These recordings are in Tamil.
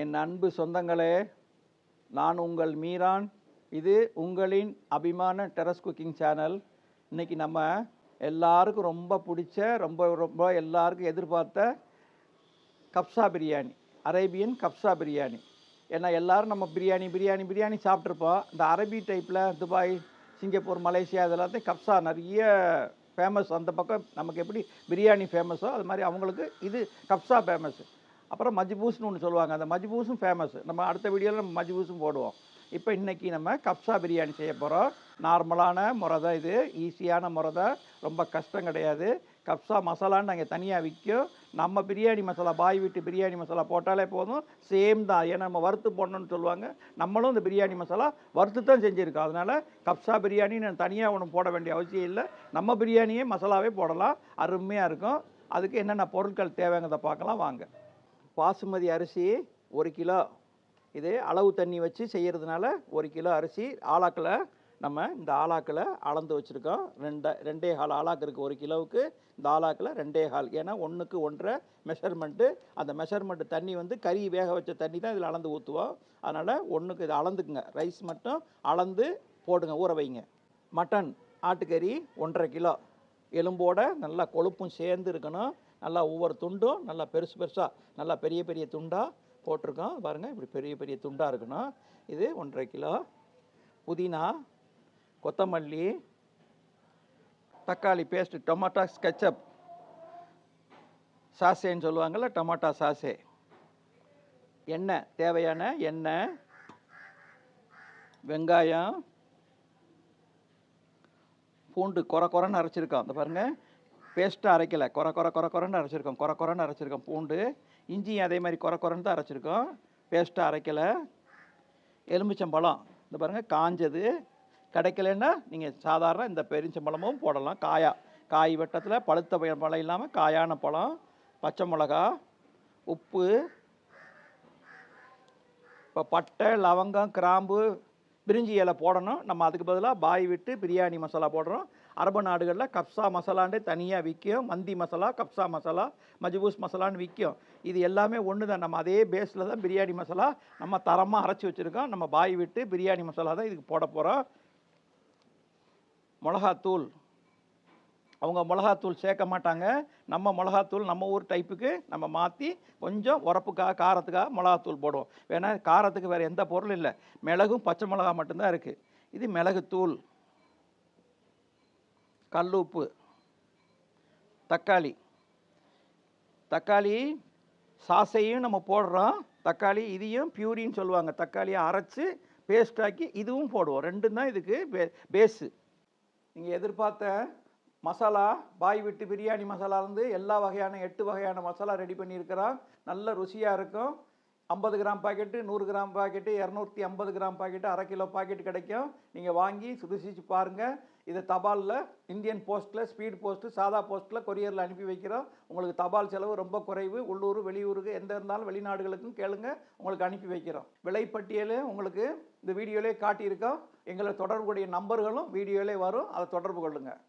என் அன்பு சொந்தங்களே நான் உங்கள் மீரான். இது உங்களின் அபிமான டெரஸ் குக்கிங் சேனல். இன்றைக்கி நம்ம எல்லாருக்கும் ரொம்ப பிடிச்ச ரொம்ப ரொம்ப எல்லாருக்கும் எதிர்பார்த்த kabsa biryani Arabian kabsa biryani. ஏன்னா எல்லோரும் நம்ம பிரியாணி பிரியாணி பிரியாணி சாப்பிட்ருப்போம் இந்த அரபி டைப்பில் துபாய் சிங்கப்பூர் மலேசியா இதெல்லாத்தையும் கப்சா நிறைய ஃபேமஸ் அந்த பக்கம் நமக்கு எப்படி பிரியாணி ஃபேமஸோ அது மாதிரி அவங்களுக்கு இது கப்சா ஃபேமஸ் அப்புறம் மஜ்பூஸ்னு ஒன்று சொல்லுவாங்க. அந்த மஜ்பூஸும் ஃபேமஸ் நம்ம அடுத்த வீடியோவில் நம்ம மஜ்பூஸும் போடுவோம். இப்போ இன்றைக்கி நம்ம கப்சா பிரியாணி செய்ய போகிறோம் நார்மலான முறை தான் இது. ஈஸியான முறை தான் ரொம்ப கஷ்டம் கிடையாது. கப்சா மசாலான்னு நாங்கள் தனியாக விற்கும். நம்ம பிரியாணி மசாலா பாய் வீட்டு பிரியாணி மசாலா போட்டாலே போதும். சேம் தான். ஏன்னா நம்ம வறுத்து போடணும்னு சொல்லுவாங்க. நம்மளும் இந்த பிரியாணி மசாலா வறுத்து தான் செஞ்சுருக்கோம். அதனால் கப்சா பிரியாணி நான் தனியாக ஒன்றும் போட வேண்டிய அவசியம் இல்லை. நம்ம பிரியாணியே மசாலாவே போடலாம். அருமையாக இருக்கும். அதுக்கு என்னென்ன பொருட்கள் தேவைங்கிறத பார்க்கலாம். வாங்க. பாசுமதி அரிசி ஒரு கிலோ. இது அளவு தண்ணி வச்சு செய்கிறதுனால ஒரு கிலோ அரிசி ஆளாக்கில் நம்ம இந்த ஆளாக்கில் அளந்து வச்சுருக்கோம். ரெண்டு ரெண்டே கால் ஆளாக்கு இருக்குது ஒரு கிலோவுக்கு. இந்த ஆளாக்கில் ரெண்டே கால். ஏன்னா ஒன்றுக்கு ஒன்றரை மெஷர்மெண்ட்டு அந்த மெஷர்மெண்ட்டு தண்ணி வந்து கறி வேக வச்ச தண்ணி தான் இதில் அளந்து ஊற்றுவோம் அதனால் ஒன்றுக்கு இது அளந்துக்குங்க. ரைஸ் மட்டும் அளந்து போடுங்க ஊற வைங்க. மட்டன் ஆட்டுக்கறி ஒன்றரை கிலோ. எலும்போட நல்லா கொழுப்பும் சேர்ந்து இருக்கணும். நல்லா ஒவ்வொரு துண்டும் நல்லா பெருசு பெருசாக நல்லா பெரிய பெரிய துண்டாக போட்டிருக்கோம். பாருங்கள் இப்படி பெரிய பெரிய துண்டாக இருக்கணும். இது ஒன்றரை கிலோ. புதினா கொத்தமல்லி தக்காளி பேஸ்ட் டொமாட்டோ ஸ்கெச்சப் சாசேன்னு சொல்லுவாங்கள்ல டொமாட்டோ சாசே. எண்ணெய் தேவையான எண்ணெய் வெங்காயம் பூண்டு கொர கொரன்னு அரைச்சிருக்கோம். அந்த பாருங்கள் பேஸ்ட்டாக அரைக்கலை. கொர கொர கொர கொரன்னு அரைச்சிருக்கோம். கொர கொரன்னு அரைச்சிருக்கோம். பூண்டு இஞ்சியும் அதே மாதிரி கொர கொரன்னு தான் அரைச்சிருக்கோம். பேஸ்ட்டாக அரைக்கலை. எலுமிச்சம்பழம். இந்த பாருங்கள் காஞ்சது. கிடைக்கலன்னா நீங்கள் சாதாரண இந்த பெருஞ்சம்பழமும் போடலாம். காயா. காய் வெட்டத்தில் பழுத்த பழம் இல்லாமல் காயான பழம் பச்சை மிளகா உப்பு இப்போ பட்டை லவங்கம் கிராம்பு பிரிஞ்சி இலை போடணும். நம்ம அதுக்கு பதிலாக பாய் விட்டு பிரியாணி மசாலா போடுறோம். அரபு நாடுகளில் கப்சா மசாலான்ட்டு தனியாக விற்கும் மந்தி மசாலா கப்சா மசாலா மஜ்பூஸ் மசாலான்னு விற்கும் இது எல்லாமே ஒன்று தான் நம்ம அதே பேஸில் தான் பிரியாணி மசாலா நம்ம தரமாக அரைச்சி வச்சுருக்கோம். நம்ம பாய் விட்டு பிரியாணி மசாலா தான் இதுக்கு போட போகிறோம் மிளகாத்தூள். அவங்க மிளகாத்தூள் சேர்க்க மாட்டாங்க. நம்ம மிளகாத்தூள் நம்ம ஊர் டைப்புக்கு நம்ம மாற்றி கொஞ்சம் உரப்புக்காக காரத்துக்காக மிளகாத்தூள் போடுவோம். வேணால் காரத்துக்கு வேறு எந்த பொருளும் இல்லை. மிளகும் பச்சை மிளகா மட்டும்தான் இருக்குது இது மிளகுத்தூள். கல் உப்பு தக்காளி. தக்காளி சாசையும் நம்ம போடுறோம். தக்காளி இதையும் பியூரின்னு சொல்லுவாங்க. தக்காளியை அரைச்சி பேஸ்டாக்கி இதுவும் போடுவோம். ரெண்டும் தான் இதுக்கு பே பேஸு நீங்கள் எதிர்பார்த்த மசாலா பாய் விட்டு பிரியாணி மசாலாலேருந்து எல்லா வகையான எட்டு வகையான மசாலா ரெடி பண்ணியிருக்கிறோம். நல்ல ருசியாக இருக்கும். ஐம்பது கிராம் பாக்கெட்டு நூறு கிராம் பாக்கெட்டு இரநூத்தி ஐம்பது கிராம் பாக்கெட்டு அரை கிலோ பாக்கெட் கிடைக்கும். நீங்கள் வாங்கி ருசிச்சு பாருங்கள் இதை தபாலில் இந்தியன் போஸ்ட்டில் ஸ்பீட் போஸ்ட்டு சாதா போஸ்ட்டில் கொரியரில் அனுப்பி வைக்கிறோம். உங்களுக்கு தபால் செலவு ரொம்ப குறைவு. உள்ளூர் வெளியூருக்கு எந்த இருந்தாலும் வெளிநாடுகளுக்கும் கேளுங்க. உங்களுக்கு அனுப்பி வைக்கிறோம். விலைப்பட்டியல் உங்களுக்கு இந்த வீடியோலே காட்டியிருக்கோம். எங்களை தொடர்புடைய நம்பர்களும் வீடியோலே வரும். அதை தொடர்பு கொள்ளுங்கள்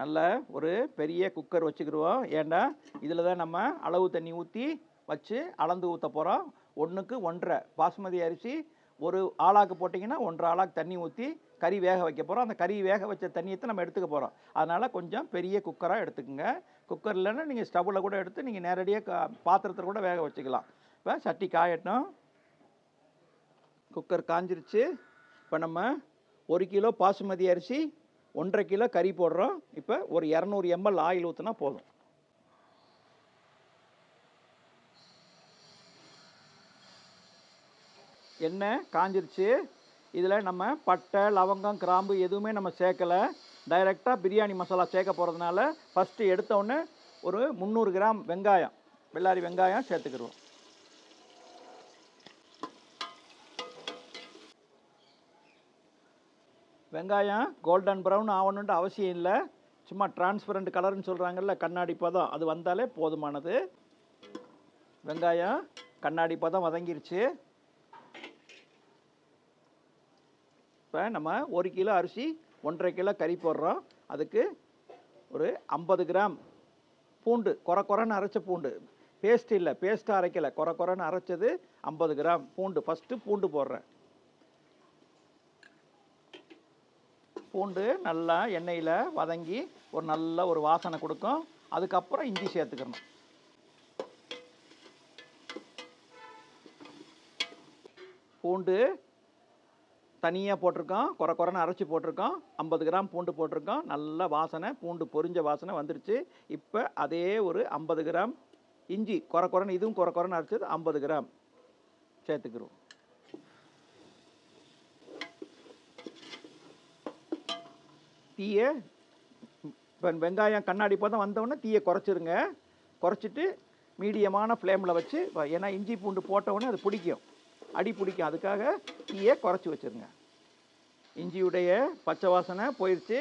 நல்ல ஒரு பெரிய குக்கர் வச்சுக்கிடுவோம் ஏன்னா இதில் தான் நம்ம அளவு தண்ணி ஊற்றி வச்சு அளந்து ஊற்ற போகிறோம் ஒன்றுக்கு ஒன்றரை. பாசுமதி அரிசி ஒரு ஆளாக்கு போட்டிங்கன்னா ஒன்றரை ஆளாக்கு தண்ணி ஊற்றி கறி வேக வைக்க போகிறோம் அந்த கறி வேக வச்ச தண்ணியத்தை நம்ம எடுத்துக்க போகிறோம் அதனால் கொஞ்சம் பெரிய குக்கராக எடுத்துக்கோங்க. குக்கர் இல்லைன்னா நீங்கள் ஸ்டவ்வில் கூட எடுத்து நீங்கள் நேரடியாக பாத்திரத்தில் கூட வேக வச்சுக்கலாம். இப்போ சட்டி காயட்டும். குக்கர் காஞ்சிருச்சு. இப்போ நம்ம ஒரு கிலோ பாசுமதி அரிசி ஒன்றரை கிலோ கறி போடுறோம். இப்போ ஒரு இரநூறு எம்எல் ஆயில் ஊற்றினா போதும். எண்ணெய் காஞ்சிருச்சு. இதில் நம்ம பட்டை லவங்கம் கிராம்பு எதுவுமே நம்ம சேர்க்கலை. டைரெக்டாக பிரியாணி மசாலா சேர்க்க போகிறதுனால ஃபஸ்ட்டு எடுத்தோடனே ஒரு முந்நூறு கிராம் வெங்காயம் வெள்ளாரி வெங்காயம் சேர்த்துக்கிடுவோம் வெங்காயம் கோல்டன் ப்ரௌன் ஆகணுன்ட்டு அவசியம் இல்லை. சும்மா டிரான்ஸ்பரண்ட் கலர்னு சொல்கிறாங்கல்ல கண்ணாடி பதம். அது வந்தாலே போதுமானது. வெங்காயம் கண்ணாடி பதம் வதங்கிருச்சு. இப்போ நம்ம ஒரு கிலோ அரிசி ஒன்றரை கிலோ கறி போடுறோம். அதுக்கு ஒரு ஐம்பது கிராம் பூண்டு குறை குறைன்னு அரைச்ச பூண்டு. பேஸ்ட் இல்லை பேஸ்ட்டு அரைக்கலை குறை குறைன்னு அரைச்சது ஐம்பது கிராம் பூண்டு. ஃபஸ்ட்டு பூண்டு போடுறேன். பூண்டு நல்லா எண்ணெயில் வதங்கி ஒரு நல்ல ஒரு வாசனை கொடுக்கும். அதுக்கப்புறம் இஞ்சி சேர்த்துக்கணும். பூண்டு தனியாக போட்டிருக்கோம். குறை குறைன்னு அரைச்சி போட்டிருக்கோம். ஐம்பது கிராம் பூண்டு போட்டிருக்கோம். நல்ல வாசனை பூண்டு பொரிஞ்ச வாசனை வந்துருச்சு. இப்போ அதே ஒரு ஐம்பது கிராம் இஞ்சி குறை குறைன்னு இதுவும் குறை குறைன்னு அரைச்சது ஐம்பது கிராம் சேர்த்துக்கிறோம். தீயை இப்போ வெங்காயம் கண்ணாடி பதம் வந்தவுடனே தீயை குறைச்சிருங்க. குறைச்சிட்டு மீடியமான ஃப்ளேமில் வச்சு ஏன்னா இஞ்சி பூண்டு போட்டவுடனே அது பிடிக்கும். அடி பிடிக்கும். அதுக்காக தீயை குறைச்சி வச்சுருங்க. இஞ்சியுடைய பச்சை வாசனை போயிடுச்சு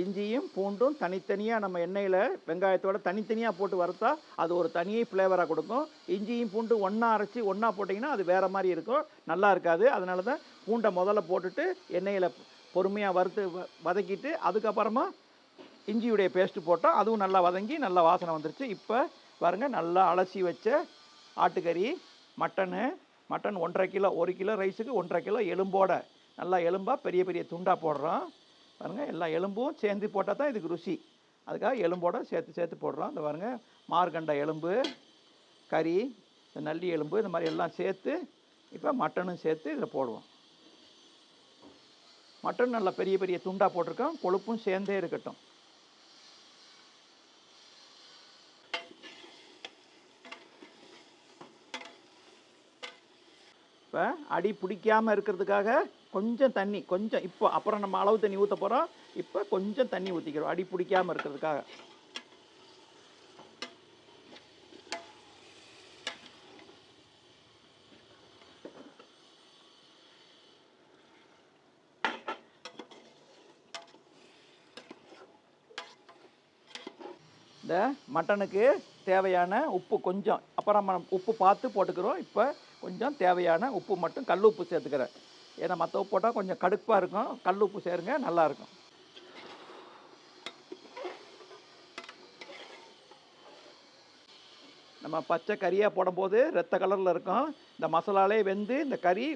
இஞ்சியும் பூண்டும் தனித்தனியாக நம்ம எண்ணெயில் வெங்காயத்தோட தனித்தனியாக போட்டு வறுத்தா அது ஒரு தனி ஃப்ளேவராக கொடுக்கும். இஞ்சியும் பூண்டு ஒன்றா அரைச்சி ஒன்றா போட்டிங்கன்னா அது வேறு மாதிரி இருக்கும். நல்லா இருக்காது. அதனால தான் பூண்டை முதல்ல போட்டுட்டு எண்ணெயில் பொறுமையாக வறுத்து வ- வதக்கிட்டு அதுக்கப்புறமா இஞ்சியுடைய பேஸ்ட்டு போட்டோம் அதுவும் நல்லா வதங்கி நல்லா வாசனை வந்துருச்சு. இப்போ பாருங்க நல்லா அலசி வச்ச ஆட்டுக்கறி மட்டனு மட்டன் ஒன்றரை கிலோ ஒரு கிலோ ரைஸுக்கு ஒன்றரை கிலோ எலும்போட நல்லா எலும்பாக பெரிய பெரிய துண்டாக போடுறோம். பாருங்க எல்லா எலும்பும் சேர்ந்து போட்டால் தான் இதுக்கு ருசி. அதுக்காக எலும்போட சேர்த்து சேர்த்து போடுறோம். இந்த பாருங்கள் மார்கண்ட எலும்பு கறி இந்த நல்லி எலும்பு இந்த மாதிரி எல்லாம் சேர்த்து இப்போ மட்டனும் சேர்த்து இதில் போடுவோம். மட்டன் நல்லா பெரிய பெரிய துண்டாக போட்டிருக்கோம். கொழுப்பும் சேர்ந்தே இருக்கட்டும். இப்போ அடி பிடிக்காம இருக்கிறதுக்காக கொஞ்சம் தண்ணி கொஞ்சம் இப்போ அப்புறம் நம்ம அளவு தண்ணி ஊற்ற போகிறோம் இப்போ கொஞ்சம் தண்ணி ஊற்றிக்கிறோம் அடி பிடிக்காம இருக்கிறதுக்காக இந்த மட்டனுக்கு தேவையான உப்பு கொஞ்சம். அப்புறம் நம்ம உப்பு பார்த்து போட்டுக்கிறோம். இப்போ கொஞ்சம் தேவையான உப்பு மட்டும் கல் உப்பு சேர்த்துக்கிறேன். ஏன்னா மற்ற உப்பு போட்டால் கொஞ்சம் கடுப்பாக இருக்கும். கல் உப்பு சேருங்க நல்லாயிருக்கும் நம்ம பச்சை கறியாக போடும்போது ரத்த கலரில் இருக்கும். இந்த மசாலாலே வெந்து இந்த கறி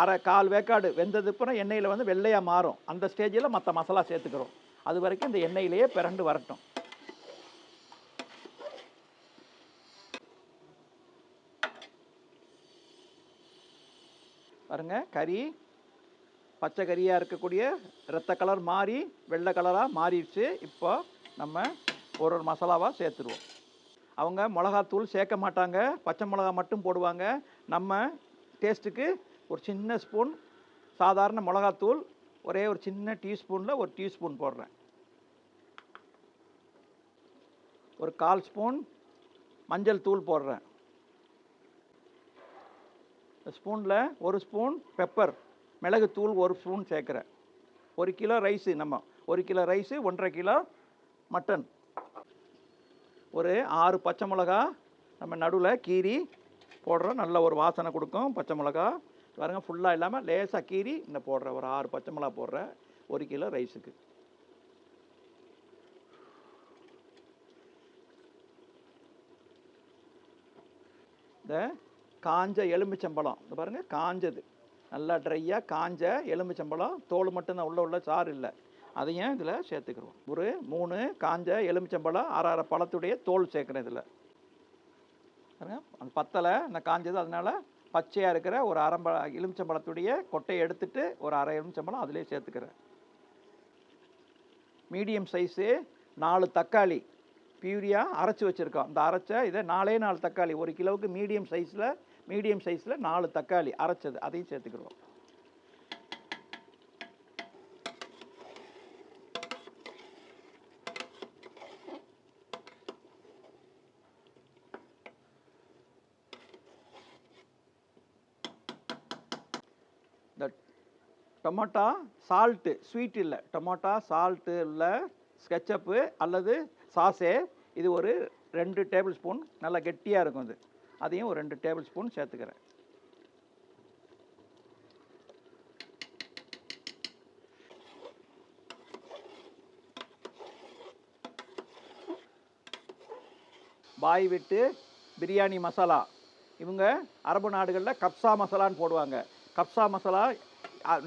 அரை கால் வேக்காடு வெந்தது அப்புறம் எண்ணெயில் வந்து வெள்ளையாக மாறும். அந்த ஸ்டேஜில் மற்ற மசாலா சேர்த்துக்கிறோம். அது வரைக்கும் இந்த எண்ணெயிலேயே பிறண்டு வரட்டும். பாருங்க கறி பச்சை கறியாக இருக்கக்கூடிய ரத்த கலர் மாறி வெள்ளை கலராக மாறிடுச்சு. இப்போ நம்ம ஒரு ஒரு மசாலாவாக சேர்த்துருவோம். அவங்க மிளகாத்தூள் சேர்க்க மாட்டாங்க. பச்சை மிளகா மட்டும் போடுவாங்க. நம்ம டேஸ்ட்டுக்கு ஒரு சின்ன ஸ்பூன் சாதாரண மிளகாத்தூள் ஒரே ஒரு சின்ன டீஸ்பூனில் ஒரு டீஸ்பூன் போடுறேன். ஒரு கால் ஸ்பூன் மஞ்சள் தூள் போடுறேன். ஸ்பூனில் ஒரு ஸ்பூன் பெப்பர் மிளகுத்தூள் ஒரு ஸ்பூன் சேர்க்குறேன். ஒரு கிலோ ரைஸு நம்ம ஒரு கிலோ ரைஸு ஒன்றரை கிலோ மட்டன். ஒரு ஆறு பச்சை மிளகா நம்ம நடுவில் கீரி போடுறோம். நல்ல ஒரு வாசனை கொடுக்கும் பச்சை மிளகா. பாருங்க ஃபுல்லாக இல்லாமல் லேசாக கீரி இந்த போடுறேன். ஒரு ஆறு பச்சை மிளகா போடுறேன். ஒரு கிலோ ரைஸுக்கு. இந்த காஞ்ச எலுமிச்சம்பழம். இந்த பாருங்கள் காஞ்சது. நல்லா ட்ரையாக காஞ்ச எலுமிச்சம்பழம். தோல் மட்டும்தான் உள்ள உள்ள சாறு இல்லை. அதையும் இதில் சேர்த்துக்கிறோம் ஒரு மூணு காஞ்ச எலுமிச்சம்பழம் அரை அரை பழத்துடைய தோல் சேர்க்குறேன் இதில். பாருங்க அந்த பத்தலை அந்த காஞ்சது அதனால பச்சையாக இருக்கிற ஒரு அரம்ப எலுமிச்சம்பழத்துடைய கொட்டையை எடுத்துட்டு ஒரு அரை எலுமிச்சம்பழம் அதிலே சேர்த்துக்கிறேன். மீடியம் சைஸு நாலு தக்காளி. பியூரியாக அரைச்சி வச்சுருக்கோம். அந்த அரைச்ச இதை நாலே நாலு தக்காளி. ஒரு கிலோவுக்கு மீடியம் சைஸில் மீடியம் சைஸில் நாலு தக்காளி அரைச்சது அதையும் சேர்த்துக்கிடுவோம். இந்த டொமோட்டா சால்ட்டு ஸ்வீட் இல்லை. டொமோட்டா சால்ட்டு இல்லை ஸ்கெச்சப்பு அல்லது சாஸே. இது ஒரு ரெண்டு டேபிள் ஸ்பூன் நல்லா கெட்டியாக இருக்கும் இது அதையும் ஒரு ரெண்டு டேபிள் ஸ்பூன் சேர்த்துக்கிறேன். பாய் விட்டு பிரியாணி மசாலா. இவங்க அரபு நாடுகளில் கப்சா மசாலான்னு போடுவாங்க. கப்சா மசாலா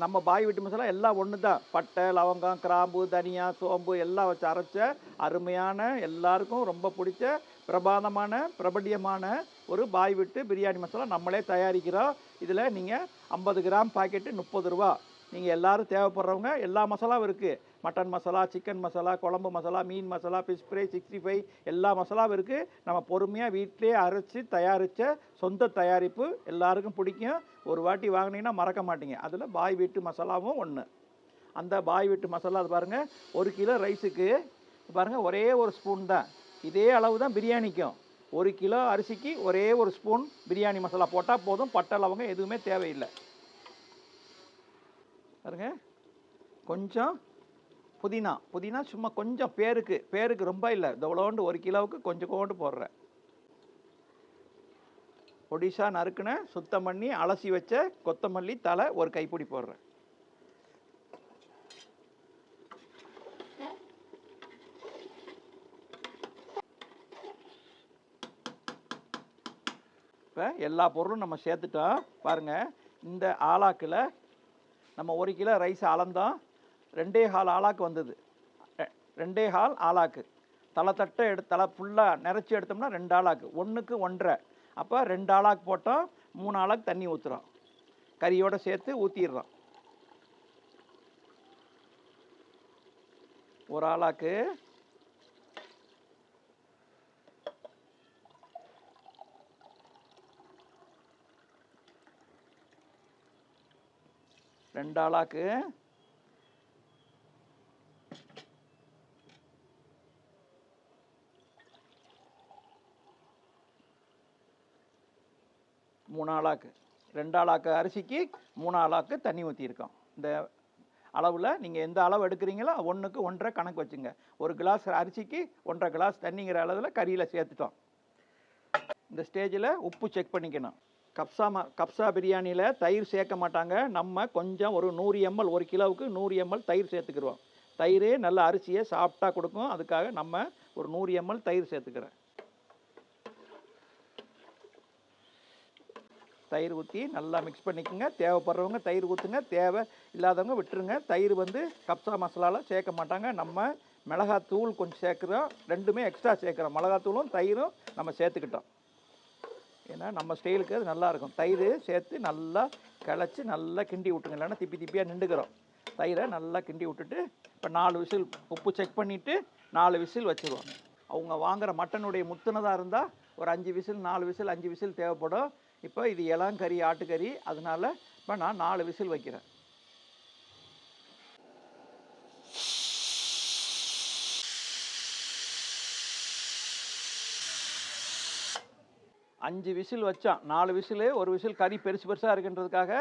நம்ம பாய் வீட்டு மசாலா எல்லாம் ஒன்று தான் பட்டை லவங்கம் கிராம்பு தனியா சோம்பு எல்லாம் வச்சு அரைச்ச அருமையான எல்லாருக்கும் ரொம்ப பிடிச்ச பிரபாதமான பிரபல்யமான ஒரு பாய் விட்டு பிரியாணி மசாலா நம்மளே தயாரிக்கிறோம். இதில் நீங்கள் ஐம்பது கிராம் பாக்கெட்டு முப்பது ரூபா. நீங்கள் எல்லோரும் தேவைப்படுறவங்க எல்லா மசாலாவும் இருக்குது மட்டன் மசாலா சிக்கன் மசாலா குழம்பு மசாலா மீன் masala fish fry sixty five எல்லா மசாலாவும் இருக்குது நம்ம பொறுமையாக வீட்டிலே அரைச்சி தயாரித்த சொந்த தயாரிப்பு எல்லாருக்கும் பிடிக்கும். ஒரு வாட்டி வாங்கினீங்கன்னா மறக்க மாட்டீங்க. அதில் பாய் வீட்டு மசாலாவும் ஒன்று அந்த பாய் வீட்டு மசாலா அது பாருங்கள் ஒரு கிலோ ரைஸுக்கு பாருங்கள் ஒரே ஒரு ஸ்பூன் தான். இதே அளவு தான் பிரியாணிக்கும். ஒரு கிலோ அரிசிக்கு ஒரே ஒரு ஸ்பூன் பிரியாணி மசாலா போட்டால் போதும் பட்டை லவங்கம் எதுவுமே தேவையில்லை. பாருங்க. கொஞ்சம் புதினா புதினா சும்மா கொஞ்சம் பேருக்கு பேருக்கு ரொம்ப இல்லை. இவ்வளோண்டு ஒரு கிலோவுக்கு கொஞ்சம் கோண்டு போடுறேன். ஒடிசா நறுக்குன சுத்தம் பண்ணி அலசி வச்ச கொத்தமல்லி தலை ஒரு கைப்பிடி போடுறேன். இப்போ எல்லா பொருளும் நம்ம சேர்த்துட்டோம். பாருங்கள் இந்த ஆலாக்கில் நம்ம ஒரு கிலோ ரைஸ் அளந்தோம். ரெண்டே ஹால் ஆளாக்கு வந்தது. ரெண்டே ஹால் ஆளாக்கு. தலை தட்டை எடு தலை ஃபுல்லாக நிறச்சி எடுத்தோம்னா ரெண்டு ஆளாக்கு. ஒன்றுக்கு ஒன்றரை. அப்போ ரெண்டு ஆளாக்கு போட்டோம். மூணு ஆளாக்கு தண்ணி ஊற்றுறோம் கறியோட சேர்த்து ஊற்றிடுறோம் ஒரு ஆளாக்கு ரெண்டு ஆளாக்கு மூணு ஆளாக்கு ரெண்டு ஆளாக்கு அரிசிக்கு மூணு ஆளாக்கு தண்ணி ஊற்றிருக்கோம் இந்த அளவில் நீங்கள் எந்த அளவு எடுக்கிறீங்களோ ஒன்றுக்கு ஒன்றரை கணக்கு வச்சுங்க. ஒரு கிளாஸ் அரிசிக்கு ஒன்றரை கிளாஸ் தண்ணிங்கிற அளவில் கறியில் சேர்த்துட்டோம். இந்த ஸ்டேஜில் உப்பு செக் பண்ணிக்கணும். கப்சா ம கப்சா பிரியாணியில் தயிர் சேர்க்க மாட்டாங்க. நம்ம கொஞ்சம் ஒரு நூறு எம்எல் ஒரு கிலோவுக்கு நூறு எம்எல் தயிர் சேர்த்துக்கிடுவோம் தயிர் நல்ல அரிசியை சாப்பிட்டா கொடுக்கும். அதுக்காக நம்ம ஒரு நூறு எம்எல் தயிர் சேர்த்துக்கிறேன். தயிர் ஊற்றி நல்லா மிக்ஸ் பண்ணிக்கோங்க. தேவைப்படுறவங்க தயிர் ஊற்றுங்க தேவை இல்லாதவங்க விட்டுருங்க. தயிர் வந்து கப்சா மசாலாவில் சேர்க்க மாட்டாங்க. நம்ம மிளகாத்தூள் கொஞ்சம் சேர்க்குறோம். ரெண்டுமே எக்ஸ்ட்ரா சேர்க்குறோம். மிளகாத்தூளும் தயிரும் நம்ம சேர்த்துக்கிட்டோம். ஏன்னா நம்ம ஸ்டைலுக்கு அது நல்லா இருக்கும். தயிர் சேர்த்து நல்லா கிளச்சி நல்லா கிண்டி விட்டுருங்க. இல்லைன்னா திப்பி திப்பியாக நின்றுக்கிறோம். தயிரை நல்லா கிண்டி விட்டுட்டு இப்போ நாலு விசில் உப்பு செக் பண்ணிவிட்டு நாலு விசில் வச்சுருவோம். அவங்க வாங்குகிற மட்டனுடைய முத்துனதாக இருந்தால் ஒரு அஞ்சு விசில் நாலு விசில் அஞ்சு விசில் தேவைப்படும். இப்போ இது இளங்கறி ஆட்டுக்கறி அதனால இப்போ நான் நாலு விசில் வைக்கிறேன். அஞ்சு விசில் வச்சான். நாலு விசில் ஒரு விசில் கறி பெருசு பெருசாக இருக்குன்றதுக்காக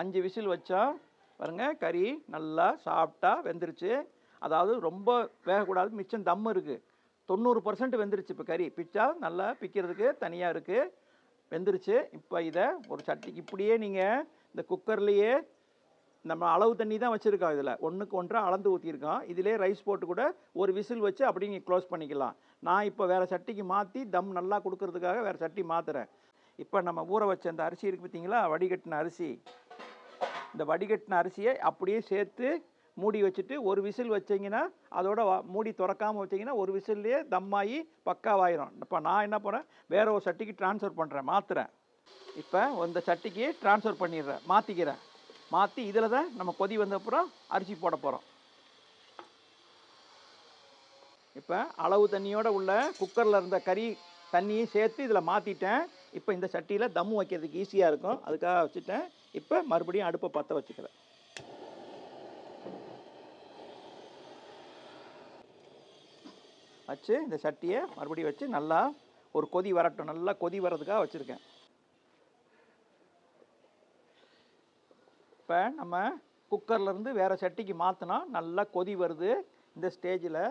அஞ்சு விசில் வச்சான். பாருங்க கறி நல்லா சாப்பிட்டா வெந்துருச்சு. அதாவது ரொம்ப வேகக்கூடாது மிச்சம் தம் இருக்குது தொண்ணூறு பர்சன்ட் வெந்துருச்சு இப்போ கறி. பிச்சா நல்லா பிக்கிறதுக்கு தனியாக இருக்குது வெந்துருச்சு. இப்போ இதை ஒரு சட்டிக்கு இப்படியே நீங்கள் இந்த குக்கர்லேயே நம்ம அளவு தண்ணி தான் வச்சுருக்கோம் இதில். ஒன்றுக்கு ஒன்றாக அளந்து ஊற்றிருக்கோம் இதிலே ரைஸ் போட்டு கூட ஒரு விசில் வச்சு அப்படியே நீங்கள் க்ளோஸ் பண்ணிக்கலாம். நான் இப்போ வேறு சட்டிக்கு மாற்றி தம் நல்லா கொடுக்கறதுக்காக வேறு சட்டி மாற்றுறேன் இப்போ நம்ம ஊற வச்ச அந்த அரிசி இருக்குது பார்த்தீங்களா? வடிகட்டின அரிசி. இந்த வடிகட்டின அரிசியை அப்படியே சேர்த்து மூடி வச்சுட்டு ஒரு விசில் வச்சீங்கன்னா அதோட மூடி திறக்காமல் வச்சிங்கன்னா ஒரு விசில்லையே தம்மாகி பக்காவாயிரும். இப்போ நான் என்ன பண்ணுறேன் வேறு ஒரு சட்டிக்கு ட்ரான்ஸ்ஃபர் பண்ணுறேன் மாற்றுறேன் இப்போ இந்த சட்டிக்கு ட்ரான்ஸ்ஃபர் பண்ணிடுறேன் மாற்றிக்கிறேன் மாற்றி இதில் தான் நம்ம கொதி வந்த அப்புறம் அரிசி போட போகிறோம் இப்போ அளவு தண்ணியோடு உள்ள குக்கரில் இருந்த கறி தண்ணியும் சேர்த்து இதில் மாற்றிட்டேன் இப்போ இந்த சட்டியில் தம்மு வைக்கிறதுக்கு ஈஸியாக இருக்கும். அதுக்காக வச்சுட்டேன். இப்போ மறுபடியும் அடுப்பை பற்ற வச்சுக்கிறேன். வச்சு இந்த சட்டியை மறுபடியும் வச்சு நல்லா ஒரு கொதி வரட்டும். நல்லா கொதி வர்றதுக்காக வச்சுருக்கேன். இப்போ நம்ம குக்கர்லேருந்து வேறு சட்டிக்கு மாற்றினா நல்லா கொதி வருது. இந்த ஸ்டேஜில்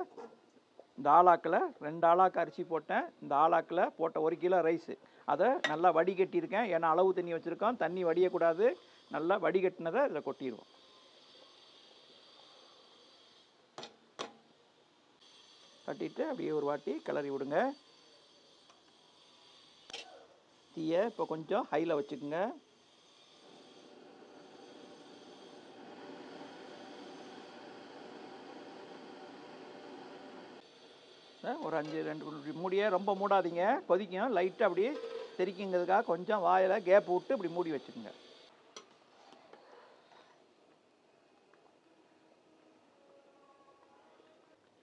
இந்த ஆலாக்கில் ரெண்டு ஆளாக்கு அரிசி போட்டேன். இந்த ஆளாக்கில் போட்ட ஒரு கிலோ ரைஸு. அதை நல்லா வடிகட்டியிருக்கேன். ஏன்னா அளவு தண்ணி வச்சுருக்கோம். தண்ணி வடியக்கூடாது. நல்லா வடிகட்டினதை இதில் கொட்டிடுவோம். கட்டிட்டு அப்படியே ஒரு வாட்டி கிளறி விடுங்க. தீயை இப்போ கொஞ்சம் ஹையில் வச்சுக்கோங்க. ஒரு அஞ்சு ரெண்டு மூடியே ரொம்ப மூடாதீங்க. கொதிக்கும். லைட்டாக அப்படி தெரிக்குங்கிறதுக்காக கொஞ்சம் வாயில் கேப் விட்டு இப்படி மூடி வச்சுக்கோங்க.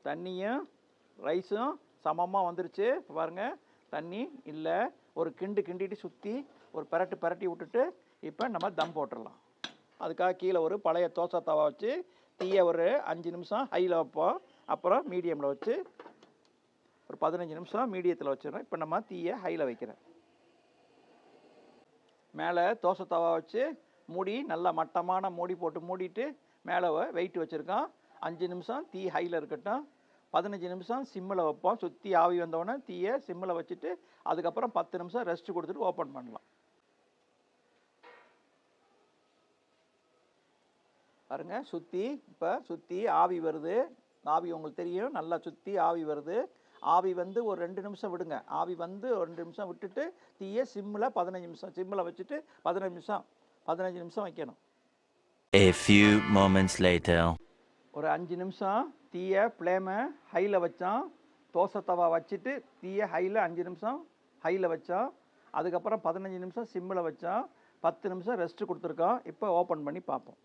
தண்ணியும் ரைஸும் சமமாக வந்துருச்சு. பாருங்கள் பாருங்க. தண்ணி இல்லை. ஒரு கிண்டு கிண்டிட்டு சுற்றி ஒரு பரட்டு பரட்டி விட்டுட்டு இப்போ நம்ம தம் போட்டுடலாம் அதுக்காக கீழே ஒரு பழைய தோசை தவா வச்சு தீயை ஒரு அஞ்சு நிமிஷம் ஹையில் வைப்போம். அப்புறம் மீடியமில் வச்சு ஒரு பதினஞ்சு நிமிஷம் மீடியத்தில் வச்சிடுறோம் இப்போ நம்ம தீயை ஹையில் வைக்கிறேன். மேலே தோசை தவா வச்சு மூடி நல்லா மட்டமான மூடி போட்டு மூடிட்டு மேலே வெயிட் வச்சுருக்கோம் அஞ்சு நிமிஷம் தீ ஹையில் இருக்கட்டும். பதினஞ்சு நிமிஷம் சிம்மில் வைப்போம். சுற்றி ஆவி வந்தோடனே தீயை சிம்மில் வச்சுட்டு அதுக்கப்புறம் பத்து நிமிஷம் ரெஸ்ட் கொடுத்துட்டு ஓப்பன் பண்ணலாம். பாருங்க சுற்றி இப்போ சுற்றி ஆவி வருது. ஆவி உங்களுக்கு தெரியும் நல்லா சுற்றி ஆவி வருது. ஆவி வந்து ஒரு ரெண்டு நிமிஷம் விடுங்க. ஆவி வந்து ஒரு ரெண்டு நிமிஷம் விட்டுட்டு தீயை சிம்மில் பதினஞ்சு நிமிஷம் சிம்மில் வச்சுட்டு பதினஞ்சு நிமிஷம் பதினஞ்சு நிமிஷம் வைக்கணும். A few moments later. ஒரு அஞ்சு நிமிஷம் தீயை ஃப்ளேமை ஹையில் வச்சோம். தோசை தவா வச்சுட்டு தீயை ஹையில் அஞ்சு நிமிஷம் ஹையில் வச்சோம். அதுக்கப்புறம் பதினஞ்சு நிமிஷம் சிம்மில் வச்சோம். பத்து நிமிஷம் ரெஸ்ட் கொடுத்துருக்கோம். இப்போ ஓப்பன் பண்ணி பார்ப்போம்.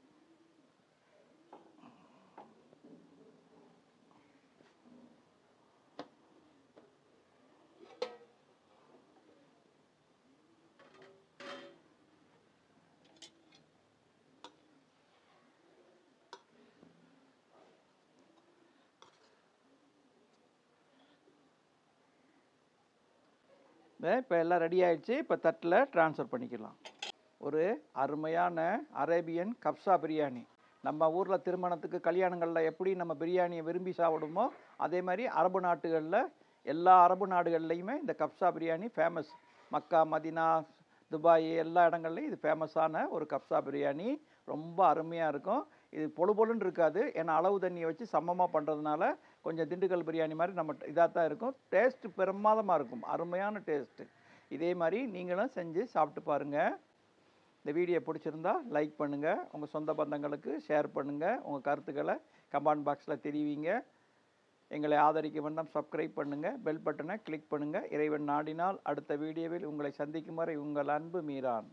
இப்போ எல்லாம் ரெடி ஆயிடுச்சு. இப்போ தட்டில் ட்ரான்ஸ்ஃபர் பண்ணிக்கலாம். ஒரு அருமையான அரேபியன் கப்சா பிரியாணி. நம்ம ஊரில் திருமணத்துக்கு கல்யாணங்களில் எப்படி நம்ம பிரியாணியை விரும்பி சாப்பிடுமோ அதே மாதிரி அரபு நாட்டுகளில் எல்லா அரபு நாடுகள்லையுமே இந்த கப்சா biryani famous Mecca Medina Dubai எல்லா இடங்கள்லையும் இது ஃபேமஸான ஒரு கப்சா பிரியாணி. ரொம்ப அருமையாக இருக்கும். இது பொழு பொழுன்னு இருக்காது. ஏன்னா அளவு தண்ணியை வச்சு சமமாக பண்ணுறதுனால கொஞ்சம் திண்டுக்கல் பிரியாணி மாதிரி நம்ம இதாக தான் இருக்கும். டேஸ்ட்டு பிரமாதமாக இருக்கும். அருமையான டேஸ்ட்டு. இதே மாதிரி நீங்களும் செஞ்சு சாப்பிட்டு பாருங்கள் இந்த வீடியோ பிடிச்சிருந்தா லைக் பண்ணுங்கள் உங்கள் சொந்த பந்தங்களுக்கு ஷேர் பண்ணுங்கள் உங்கள் கருத்துக்களை கமெண்ட் பாக்ஸில் தெரிவிங்க. எங்களை ஆதரிக்க வேண்டாம் சப்ஸ்கிரைப் பண்ணுங்கள் பெல் பட்டனை கிளிக் பண்ணுங்கள் இறைவன் நாடினால் அடுத்த வீடியோவில் உங்களை சந்திக்கும் வரை உங்கள் அன்பு மீரான்.